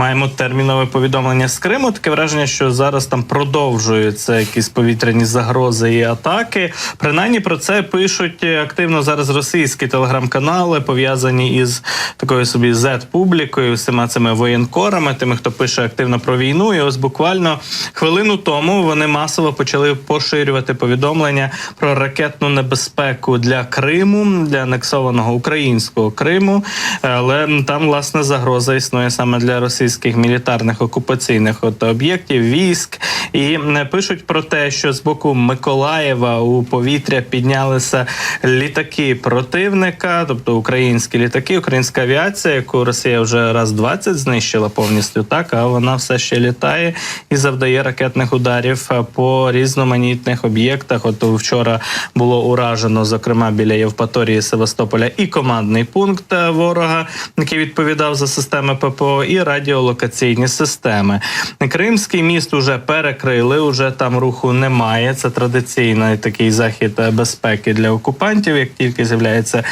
маємо термінове повідомлення з Криму. Таке враження, що зараз там продовжуються якісь повітряні загрози і атаки. Принаймні про це пишуть активно зараз російські телеграм-канали, пов'язані із такою собі Z-публікою, всіма цими воєнкорами, тими, хто пише активно про війну. І ось буквально хвилину тому вони масово почали поширювати повідомлення про ракетну небезпеку для Криму, для анексованого українського Криму. Але там власне загроза існує саме для російських мілітарних окупаційних от об'єктів, військ. І е, пишуть про те, що з боку Миколаєва у повітря піднялися літаки противника, тобто українські літаки, українська авіація, яку Росія вже раз 20 знищила повністю, так а вона все ще літає і завдає ракетних ударів е, по різноманітних об'єктах. От вчора було уражено, зокрема біля Євпаторії Севастополя, і командний пункт е, ворога, який відповідав за системи ППО, і радіолокаційні системи. Кримський міст уже перекрили, уже там руху немає. Це традиційний такий захід е, безпеки для окупантів. Як тільки з'являється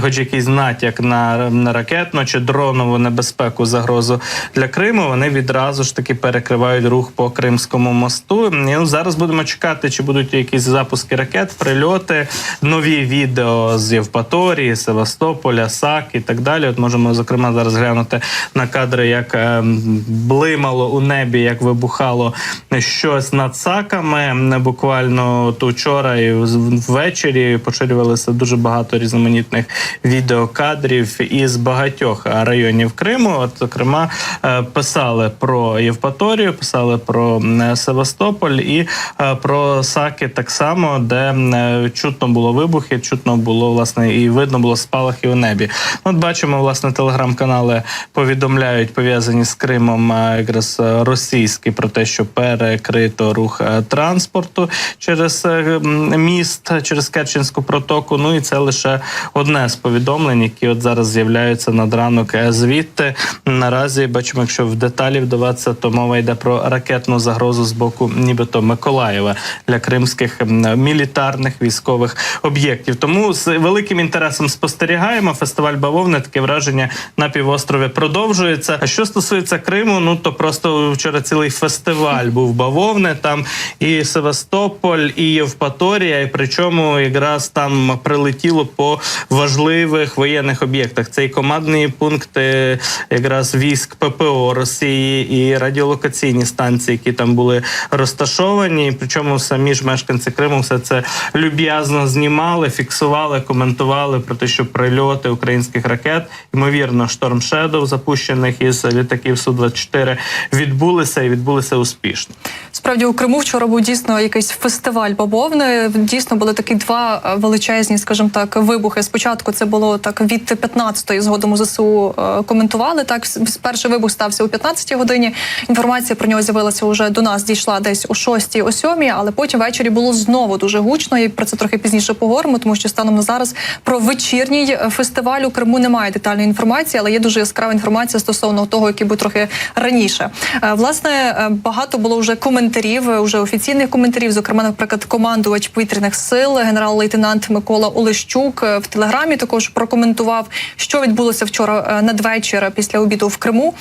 хоч якийсь натяк на, на ракетну чи дронову небезпеку, загрозу для Криму, вони відразу ж таки перекривають рух по Кримському мосту. І ну, зараз будемо чекати, чи будуть якісь запуски ракет, прильоти, нові відео з Євпаторії, Севастополя, САК і так далі. От можемо зокрема зараз глянути на кадри, як е, блимало у небі, як вибухало щось над саками. Буквально от учора і ввечері поширювалося дуже багато різноманітних відеокадрів із багатьох районів Криму. От зокрема е, писали про Євпаторію, писали про Севастополь і е, про Саки так само, де е, чутно було вибухи, чутно було власне і видно було спалахи у небі. От бачимо, власне, телеграм-канали повідомляють пов'язані з Кримом якраз е, російські про те, що перекрито рух е, транспорту через е, міст, через Керченську протоку. Ну і це лише одне з повідомлень, які от зараз з'являються над ранок звідти. Наразі бачимо, якщо в деталі вдаватися, то мова йде про ракетну загрозу з боку, нібито Миколаєва для кримських мілітарних військових об'єктів. Тому з великим інтересом спостерігаємо. Фестиваль бавовни таке враження на півострові продовжується. А що стосується Криму, ну то просто вчора цілий фестиваль був бавовни. Там і Севастополь, і Євпаторія, і причому якраз там прилетіло по важливих воєнних об'єктах. Це і командні пункти якраз військ ППО Росії і радіолокаційні станції, які там були розташовані. Причому самі ж мешканці Криму все це люб'язно знімали, фіксували, коментували про те, що прильоти українських ракет, ймовірно, шторм Шедов, запущених із літаків су 24 відбулися і відбулися успішно. Справді у Криму вчора був дійсно якийсь фестиваль бавовни. Дійсно були такі два е, величезні, скажімо так, вибухи. Спочатку це було так від 15-ї, згодом у ЗСУ е, коментували. Так, перший вибух стався о 15-й годині. Інформація про нього з'явилася уже до нас, дійшла десь о 6-й, о 7-й, але потім ввечері було знову дуже гучно. І про це трохи пізніше поговоримо, тому що станом на зараз про вечірній е, фестиваль у Криму немає детальної інформації, але є дуже яскрава інформація стосовно того, який був трохи раніше. Власне, багато було вже коментарів, е, вже офіційних коментарів. Зокрема, наприклад, командувач повітряних сил, генерал-лейтенант Микола Олещук е, в телеграмі також прокоментував, що відбулося вчора е, надвечір після обіду в Криму.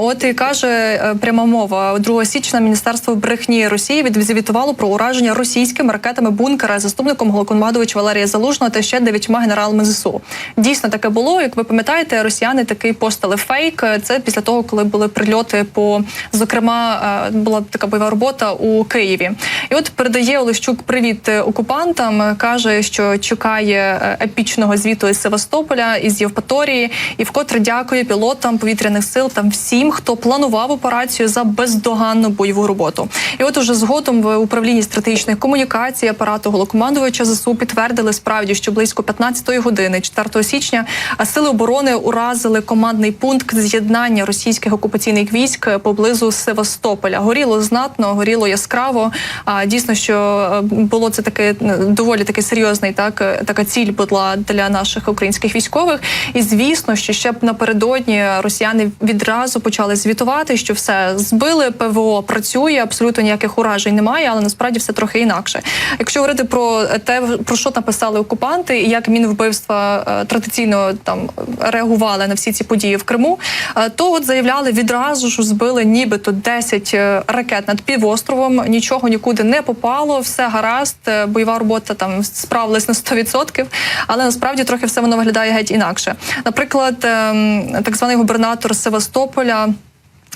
От і каже пряма мова 2 січня Міністерство брехні Росії відзвітувало про ураження російськими ракетами бункера заступником головнокомандувача Валерія Залужного та ще дев'ятьма генералами ЗСУ. Дійсно таке було. Як ви пам'ятаєте, росіяни таки постали фейк. Це після того, коли були прильоти по зокрема, була така бойова робота у Києві. І от передає Олещук привіт е, окупантам. е, каже, що чекає е, епічного звіту із Севастополя із Євпаторії, і вкотре дякує пілотам повітряних сил та всім, хто планував операцію за бездоганну бойову роботу. І от уже згодом в управлінні стратегічних комунікацій апарату головнокомандувача ЗСУ підтвердили справді, що близько 15-ї години, 4 січня, сили оборони уразили командний пункт з'єднання російських окупаційних військ поблизу Севастополя. Горіло знатно. Горіло яскраво. А дійсно, що е, було це таке е, доволі таки серйозний, так е, така ціль була для наших українських військових. І звісно, що ще б напередодні росіяни відразу почали звітувати, що все збили, ПВО працює, абсолютно ніяких уражень немає, але насправді все трохи інакше. Якщо говорити про те, про що написали окупанти, і як мінвбивства традиційно там реагували на всі ці події в Криму, то от заявляли відразу, що збили нібито 10 е, ракет над півостровом, нічого нікуди не попало, все гаразд, е, бойова робота там справилась на 100%, але насправді трохи все воно виглядає геть інакше. Наприклад, ем, так званий губернатор Севастополя.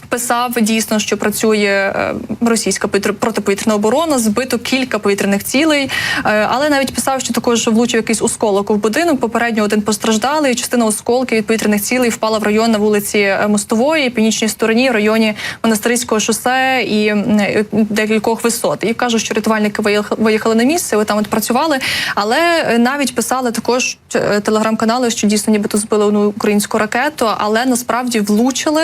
Писав дійсно, що працює е, російська повітря- протиповітряна оборона, збито кілька повітряних цілей, Е, але навіть писав, що також влучив якийсь осколок в будинок. Попередньо один постраждалий. Частина осколків від повітряних цілей впала в район на вулиці е, Мостової, північній стороні, в районі Монастирського шосе і декількох висот. І кажуть, що рятувальники виїх- виїхали на місце, ви там от працювали. Але навіть писали також телеграм-канали, що дійсно нібито збили одну українську ракету, але насправді влучили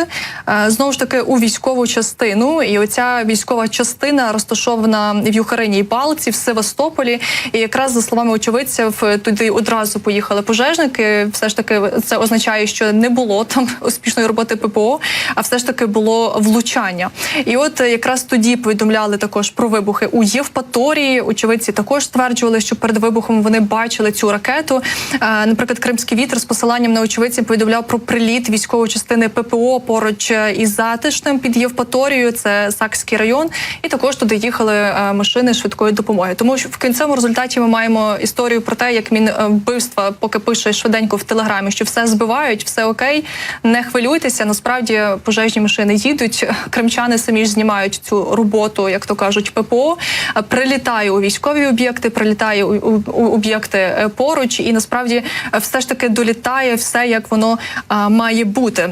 знову ж таки у військову частину. І оця військова частина розташована в Юхариній Балці в Севастополі. І якраз за словами очевидців, туди одразу поїхали пожежники. Все ж таки, це означає, що не було там успішної роботи ППО, а все ж таки було влучання. І от якраз тоді повідомляли також про вибухи у Євпаторії. Очевидці також стверджували, що перед вибухом вони бачили цю ракету. Е, Наприклад, Кримський вітер з посиланням на очевидців повідомляв про приліт військової частини ППО поруч е, із затишним під Євпаторією. Це Сакський район, і також туди їхали е, машини швидкої допомоги. Тому що в кінцевому результаті ми маємо історію про те, як мінвбивства поки пише швиденько в телеграмі, що все збивають, все окей, не хвилюйтеся. Насправді пожежні машини їдуть. Кримчани самі ж знімають цю роботу, як то кажуть, ППО. Е, Прилітає у військові об'єкти, прилітає у, об'єкти е, поруч, і насправді е, все ж таки долітає все, як воно а, має бути.